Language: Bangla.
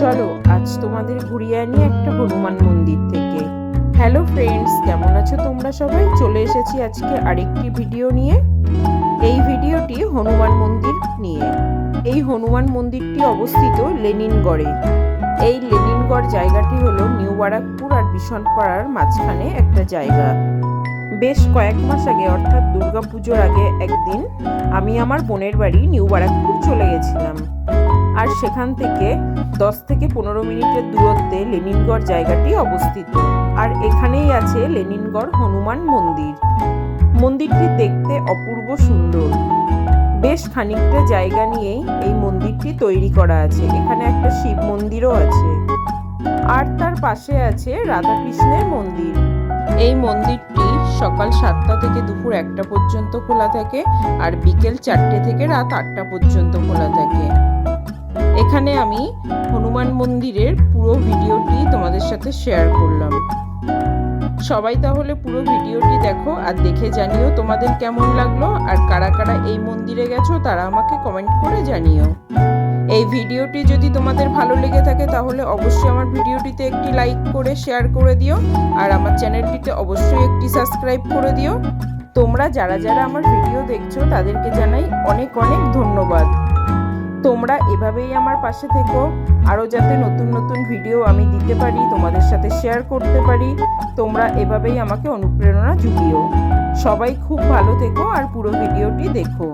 চলো, আজ তোমাদের ঘুরিয়ে আনি একটা হনুমান মন্দির থেকে। হ্যালো ফ্রেন্ডস কেমন আছো তোমরা সবাই? চলে এসেছি আজকে আরেকটি ভিডিও নিয়ে। এই ভিডিওটি হনুমান মন্দির নিয়ে। এই হনুমান মন্দিরটি অবস্থিত লেনিনগড়ে। এই লেনিনগড় জায়গাটি হলো নিউ বারাকপুর আর বিশনপাড়ার মাঝখানে একটা জায়গা। বেশ কয়েক মাস আগে, অর্থাৎ দুর্গাপুজোর আগে একদিন, আমি আমার বোনের বাড়ি নিউ বারাকপুর চলে গেছিলাম। আর সেখান থেকে দশ থেকে পনেরো মিনিটের দূরত্বে লেনিনগড় জায়গাটি অবস্থিত। আর এখানেই আছে লেনিনগড় হনুমান মন্দির। মন্দিরটি দেখতে অপূর্ব সুন্দর। বেশ খানিকটা জায়গা নিয়েই এই মন্দিরটি তৈরি করা আছে। এখানে একটা শিব মন্দিরও আছে। আর তার পাশে আছে রাধাকৃষ্ণের মন্দির। এই মন্দিরটি সকাল সাতটা থেকে দুপুর একটা পর্যন্ত খোলা থাকে আর বিকেল চারটে থেকে রাত আটটা পর্যন্ত খোলা থাকে। এখানে আমি হনুমান মন্দিরের পুরো ভিডিওটি তোমাদের সাথে শেয়ার করলাম। সবাই তাহলে পুরো ভিডিওটি দেখো আর দেখে জানিও তোমাদের কেমন লাগল আর কারা কারা এই মন্দিরে গেছো তারা আমাকে কমেন্ট করে জানিও। এই ভিডিওটি যদি তোমাদের ভালো লেগে থাকে তাহলে অবশ্যই আমার ভিডিওটিতে একটি লাইক করে শেয়ার করে দিও আর আমার চ্যানেলটিতে অবশ্যই একটি সাবস্ক্রাইব করে দিও। তোমরা যারা যারা আমার ভিডিও দেখছ তাদেরকে জানাই অনেক অনেক ধন্যবাদ। তোমরা এভাবেই আমার পাশে থেকো। আরও যাতে নতুন নতুন ভিডিও আমি দিতে পারি, তোমাদের সাথে শেয়ার করতে পারি, তোমরা এভাবেই আমাকে অনুপ্রেরণা জুগিও। সবাই খুব ভালো থেকো আর পুরো ভিডিওটি দেখো।